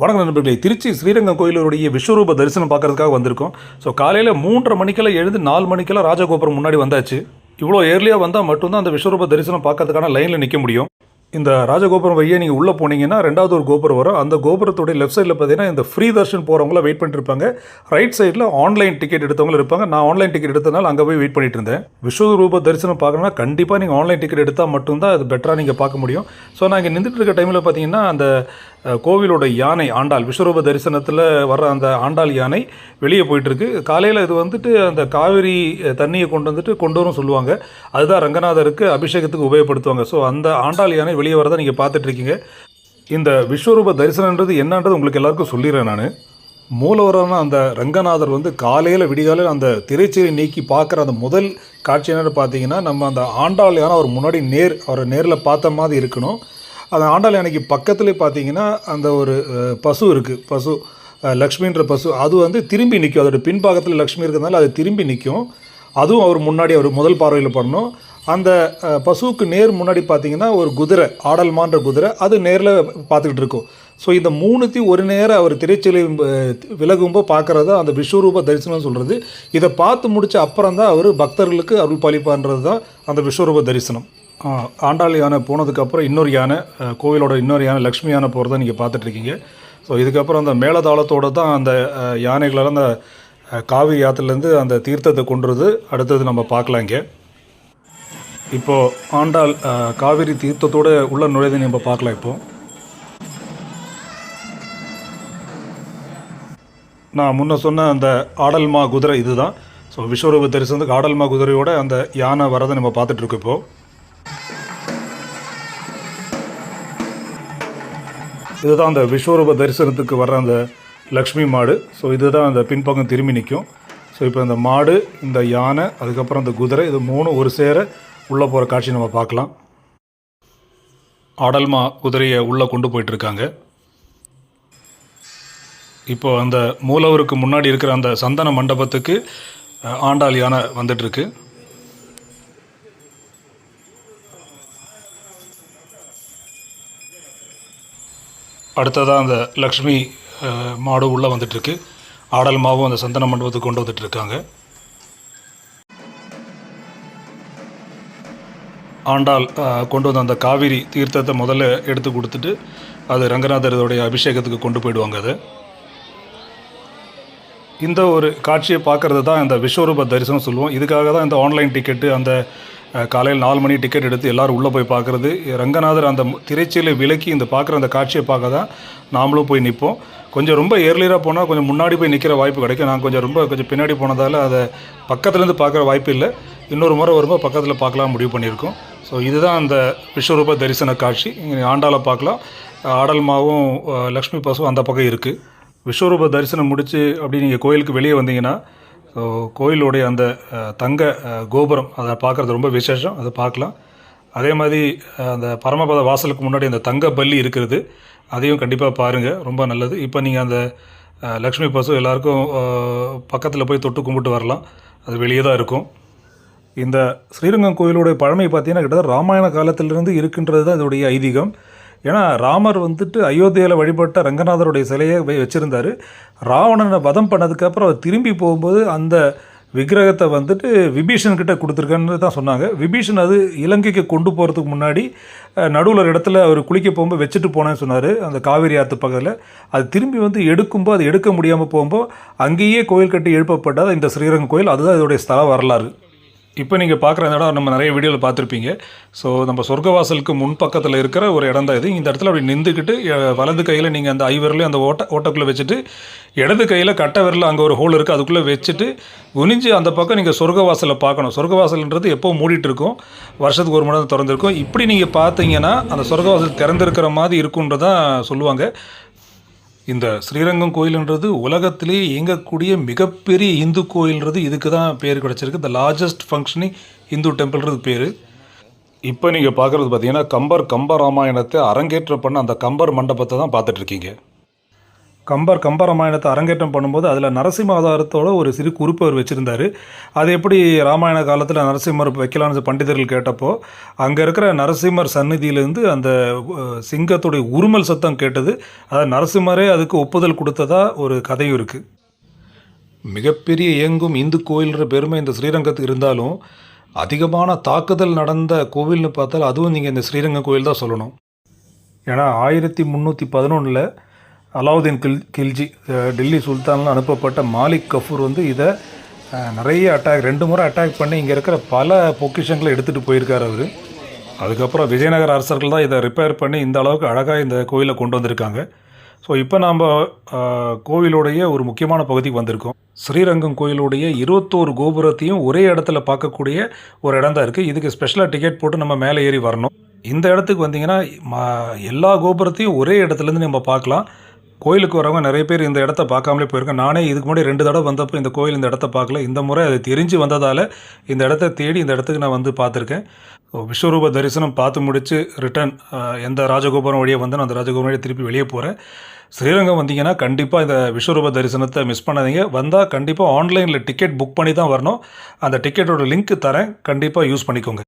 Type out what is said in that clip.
வணக்கம் நண்பர்களே. திருச்சி ஸ்ரீரங்கம் கோயிலுடைய விஸ்வரூப தரிசனம் பார்க்கறதுக்காக வந்திருக்கோம். ஸோ காலையில் மூன்றரை மணிக்கெல்லாம் எழுந்து நாலு மணிக்கெல்லாம் ராஜகோபுரம் முன்னாடி வந்தாச்சு. இவ்வளோ ஏர்லியாக வந்தால் மட்டும்தான் அந்த விஸ்வரூப தரிசனம் பார்க்கறதுக்கான லைனில் நிற்க முடியும். இந்த ராஜகோபுரம் வழியே நீங்கள் உள்ளே போனீங்கன்னா ரெண்டாவது ஒரு கோபுரம் வரும். அந்த கோபுரத்துடைய லெஃப்ட் சைடில் பார்த்தீங்கன்னா இந்த ஃப்ரீ தர்ஷன் போகிறவங்கள வெயிட் பண்ணிட்டு இருப்பாங்க ரைட் சைடில் ஆன்லைன் டிக்கெட் எடுத்தவங்க இருப்பாங்க. நான் ஆன்லைன் டிக்கெட் எடுத்தனால அங்கே போய் வெயிட் பண்ணிட்டு இருந்தேன். விஸ்வரூப தரிசனம் பார்க்கணும்னா கண்டிப்பாக நீங்கள் ஆன்லைன் டிக்கெட் எடுத்தால் மட்டும்தான் அது பெட்டராக நீங்கள் பார்க்க முடியும். ஸோ நான் இங்கே நின்றுட்டு இருக்க டைமில் பார்த்தீங்கன்னா அந்த கோவிலோட யானை ஆண்டாள் விஸ்வரூப தரிசனத்தில் வர்ற அந்த ஆண்டாள் யானை வெளியே போயிட்டுருக்கு. காலையில் இது வந்துட்டு அந்த காவிரி தண்ணியை கொண்டு வந்துட்டு கொண்டு வரும் சொல்லுவாங்க. அதுதான் ரங்கநாதருக்கு அபிஷேகத்துக்கு உபயோகப்படுத்துவாங்க. ஸோ அந்த ஆண்டாள் யானை வெளியே வரதை நீங்கள் பார்த்துட்ருக்கீங்க இந்த விஸ்வரூப தரிசனன்றது என்னன்றது உங்களுக்கு எல்லாருக்கும் சொல்லிடுறேன் நான். மூலவரான அந்த ரங்கநாதர் வந்து காலையில் விடிகாலையில் அந்த திரைச்சீரை நீக்கி பார்க்குற அந்த முதல் காட்சி என்னென்னு பார்த்தீங்கன்னா நம்ம அந்த ஆண்டாள் யானை அவர் முன்னாடி நேர் அவரை நேரில் பார்த்த மாதிரி இருக்கணும். அந்த ஆண்டாள் அன்னைக்கு பக்கத்துலேயே பார்த்தீங்கன்னா அந்த ஒரு பசு இருக்குது பசு லக்ஷ்மின்ற பசு. அது வந்து திரும்பி நிற்கும் அதோட பின்பாகத்தில் லக்ஷ்மி இருக்கிறதுனால அது திரும்பி நிற்கும் அதுவும் அவர் முன்னாடி அவர் முதல் பார்வையில் பண்ணோம் அந்த பசுவுக்கு நேர் முன்னாடி பார்த்தீங்கன்னா ஒரு குதிரை ஆடல்மான்ற குதிரை அது நேரில் பார்த்துக்கிட்டு இருக்கும். ஸோ இந்த மூணுத்தையும் ஒரு நேரம் அவர் திரைச்சலை விலகும்போ பார்க்குறது அந்த விஸ்வரூப தரிசனம் சொல்கிறது இதை பார்த்து முடித்த அப்புறம் தான் அவர் பக்தர்களுக்கு அருள் பாலிப்பான்றது தான் அந்த விஸ்வரூப தரிசனம். ஆண்டாள் யானை போனதுக்கப்புறம் இன்னொரு யானை கோவிலோட இன்னொரு யானை லக்ஷ்மி யானை போகிறத நீங்கள் பார்த்துட்ருக்கீங்க ஸோ இதுக்கப்புறம் அந்த மேலதாளத்தோடு தான் அந்த யானைகளால் அந்த காவிரி ஆற்றுலேருந்து அந்த தீர்த்தத்தை கொண்டுறது அடுத்தது நம்ம பார்க்கலாம் இங்கே. இப்போது ஆண்டாள் காவிரி தீர்த்தத்தோடு உள்ள நுழைதை நம்ம பார்க்கலாம் இப்போது நான் முன்ன சொன்ன அந்த ஆடல்மா குதிரை இதுதான். ஸோ விஸ்வரூப தரிசனத்துக்கு ஆடல்மா குதிரையோட அந்த யானை வரதை நம்ம பார்த்துட்ருக்கோம் இப்போது இதுதான் அந்த விஸ்வரூப தரிசனத்துக்கு வர்ற அந்த லக்ஷ்மி மாடு. ஸோ இதுதான் அந்த பின்பக்கம் திரும்பி நிற்கும் ஸோ இப்போ இந்த மாடு இந்த யானை அதுக்கப்புறம் அந்த குதிரை இது மூணு ஒரு சேர உள்ளே போகிற காட்சி நம்ம பார்க்கலாம். ஆடல்மா குதிரையை உள்ளே கொண்டு போயிட்டுருக்காங்க. இப்போ அந்த மூலவருக்கு முன்னாடி இருக்கிற அந்த சந்தன மண்டபத்துக்கு ஆண்டாள் யானை வந்துட்டுருக்கு. அடுத்ததாக அந்த லக்ஷ்மி மாடு உள்ளே வந்துட்டுருக்கு. ஆடல் மாவும் அந்த சந்தன மண்டபத்துக்கு கொண்டு வந்துட்டுருக்காங்க. ஆண்டாள் கொண்டு வந்த அந்த காவிரி தீர்த்தத்தை முதல்ல எடுத்து கொடுத்துட்டு அது ரங்கநாதருடைய அபிஷேகத்துக்கு கொண்டு போயிடுவாங்க அதை. இந்த ஒரு காட்சியை பார்க்கறது தான் இந்த விஸ்வரூப தரிசனம் சொல்லுவோம். இதுக்காக தான் இந்த ஆன்லைன் டிக்கெட்டு அந்த காலையில் நாலு மணி டிக்கெட் எடுத்து எல்லோரும் உள்ளே போய் பார்க்குறது. ரங்கநாதர் அந்த திரைச்சியில் விலக்கி இந்த பார்க்குற அந்த காட்சியை பார்க்க தான் நாமளும் போய் நிற்போம் கொஞ்சம் ரொம்ப ஏர்லியராக போனால் கொஞ்சம் முன்னாடி போய் நிற்கிற வாய்ப்பு கிடைக்கும். நான் கொஞ்சம் ரொம்ப கொஞ்சம் பின்னாடி போனதால் அதை பக்கத்துலேருந்து பார்க்குற வாய்ப்பு இல்லை. இன்னொரு முறை வரும்போது பக்கத்தில் பார்க்கலாம் முடிவு பண்ணியிருக்கோம். ஸோ இதுதான் அந்த விஸ்வரூப தரிசன காட்சி. இங்கே ஆண்டாளை பார்க்கலாம். ஆடல்மாவும் மாவும் லக்ஷ்மி பசுவும் அந்த பக்கம் இருக்குது விஸ்வரூப தரிசனம் முடித்து அப்படி நீங்கள் கோயிலுக்கு வெளியே வந்தீங்கன்னா ஸோ கோயிலுடைய அந்த தங்க கோபுரம் அதை பார்க்குறது ரொம்ப விசேஷம் அதை பார்க்கலாம். அதே மாதிரி அந்த பரமபத வாசலுக்கு முன்னாடி அந்த தங்க பல்லி இருக்கிறது அதையும் கண்டிப்பாக பாருங்கள் ரொம்ப நல்லது. இப்போ நீங்கள் அந்த லக்ஷ்மி பசு எல்லாருக்கும் பக்கத்தில் போய் தொட்டு கும்பிட்டு வரலாம். அது வெளியே தான் இருக்கும். இந்த ஸ்ரீரங்கம் கோயிலுடைய பழமை பார்த்தீங்கன்னா கிட்டத்தட்ட ராமாயண காலத்திலிருந்து இருக்கின்றது தான் இதோடைய ஐதீகம். ஏன்னா ராமர் வந்துட்டு அயோத்தியில் வழிபட்ட ரங்கநாதருடைய சிலையை வச்சுருந்தார். ராவணனை வதம் பண்ணதுக்கப்புறம் அவர் திரும்பி போகும்போது அந்த விக்கிரகத்தை வந்துட்டு விபீஷன் கிட்ட கொடுத்துருக்கேன்னு தான் சொன்னாங்க. விபீஷன் அது இலங்கைக்கு கொண்டு போகிறதுக்கு முன்னாடி நடுவில் ஒரு இடத்துல அவர் குளிக்க போகும்போது வச்சுட்டு போனேன்னு சொன்னார் அந்த காவேரி ஆற்று பக்கத்தில். அது திரும்பி வந்து எடுக்கும்போது அது எடுக்க முடியாமல் போகும்போது அங்கேயே கோயில் கட்டி எழுப்பப்பட்டது இந்த ஸ்ரீரங்கம் கோயில். அதுதான் இதோடைய ஸ்தல வரலாறு. இப்போ நீங்கள் பார்க்குற இந்த இடம் நம்ம நிறைய வீடியோவில் பார்த்துருப்பீங்க. ஸோ நம்ம சொர்க்கவாசலுக்கு முன் பக்கத்தில் இருக்கிற ஒரு இடம் தான் இது. இந்த இடத்துல அப்படி நின்றுக்கிட்டு வலது கையில் நீங்கள் அந்த ஐவரிலையும் அந்த ஓட்ட ஓட்டக்குள்ளே வச்சுட்டு இடது கையில் கட்டை விரலில் அங்கே ஒரு ஹோல் இருக்குது அதுக்குள்ளே வச்சுட்டு குனிஞ்சு அந்த பக்கம் நீங்கள் சொர்க்கவாசலை பார்க்கணும். சொர்க்கவாசல்ன்றது எப்போ மூடிட்டு இருக்கும் வருஷத்துக்கு ஒரு மணி நேரம் திறந்துருக்கும். இப்படி நீங்கள் பார்த்தீங்கன்னா அந்த சொர்க்கவாசல் திறந்திருக்கிற மாதிரி இருக்குன்றதான் சொல்லுவாங்க. இந்த ஸ்ரீரங்கம் கோயில்ன்றது உலகத்திலே இயங்கக்கூடிய மிகப்பெரிய இந்து கோயில்ன்றது இதுக்கு தான் பேர் கிடச்சிருக்கு. த லார்ஜஸ்ட் ஃபங்க்ஷனிங் இந்து டெம்பிள்ன்றது பேர். இப்போ நீங்கள் பார்க்குறது பார்த்தீங்கன்னா கம்பர் கம்ப ராமாயணத்தை அரங்கேற்றம் பண்ண அந்த கம்பர் மண்டபத்தை தான் பார்த்துட்ருக்கீங்க கம்பர் கம்பராமாயணத்தை அரங்கேற்றம் பண்ணும்போது அதில் நரசிம்ம அவதாரத்தோட ஒரு சிறு குறிப்பு அவர் வச்சுருந்தார். அது எப்படி ராமாயண காலத்தில் நரசிம்மர் வைக்கலான்னு பண்டிதர்கள் கேட்டப்போ அங்கே இருக்கிற நரசிம்மர் சந்நிதியிலேருந்து அந்த சிங்கத்துடைய உருமல் சத்தம் கேட்டது. அதாவது நரசிம்மரே அதுக்கு ஒப்புதல் கொடுத்ததா ஒரு கதையும் இருக்குது மிகப்பெரிய இயங்கும் இந்து கோயில்ன்ற பெருமை இந்த ஸ்ரீரங்கத்துக்கு இருந்தாலும் அதிகமான தாக்குதல் நடந்த கோவில்னு பார்த்தால் அதுவும் நீங்கள் இந்த ஸ்ரீரங்கம் கோயில் தான் சொல்லணும். ஏன்னா ஆயிரத்தி முந்நூற்றி பதினொன்றில் அலாவுதீன் கில் கில்ஜி டெல்லி சுல்தானில் அனுப்பப்பட்ட மாலிக் கஃபூர் வந்து இதை நிறைய அட்டாக் ரெண்டு முறை அட்டாக் பண்ணி இங்கே இருக்கிற பல பொக்கிஷங்களை எடுத்துகிட்டு போயிருக்கார் அவர். அதுக்கப்புறம் விஜயநகர அரசர்கள் தான் இதை ரிப்பேர் பண்ணி இந்த அளவுக்கு அழகாக இந்த கோயிலை கொண்டு வந்திருக்காங்க. ஸோ இப்போ நாம் கோவிலுடைய ஒரு முக்கியமான பகுதிக்கு வந்திருக்கோம். ஸ்ரீரங்கம் கோயிலுடைய இருபத்தோரு கோபுரத்தையும் ஒரே இடத்துல பார்க்கக்கூடிய ஒரு இடம் தான் இருக்குது இதுக்கு ஸ்பெஷலாக டிக்கெட் போட்டு நம்ம மேலே ஏறி வரணும். இந்த இடத்துக்கு வந்தீங்கன்னா எல்லா கோபுரத்தையும் ஒரே இடத்துலேருந்து நம்ம பார்க்கலாம். கோயிலுக்கு வரவங்க நிறைய பேர் இந்த இடத்த பார்க்காமலே போயிருக்கேன் நானே இதுக்கு முன்னாடி ரெண்டு தடவை வந்தப்போ இந்த கோயில் இந்த இடத்த பார்க்கல. இந்த முறை அது தெரிஞ்சு வந்ததால் இந்த இடத்த தேடி இந்த இடத்துக்கு நான் வந்து பார்த்துருக்கேன். விஸ்வரூப தரிசனம் பார்த்து முடித்து ரிட்டர்ன் எந்த ராஜகோபுரம் வழியே வந்தேனோ அந்த ராஜகோபுரம் வழியே திருப்பி வெளியே போகிறேன் ஸ்ரீரங்கம் வந்தீங்கன்னா கண்டிப்பாக இந்த விஸ்வரூப தரிசனத்தை மிஸ் பண்ணாதீங்க. வந்தால் கண்டிப்பாக ஆன்லைனில் டிக்கெட் புக் பண்ணி தான் வரணும். அந்த டிக்கெட்டோட லிங்க் தரேன். கண்டிப்பாக யூஸ் பண்ணிக்கோங்க.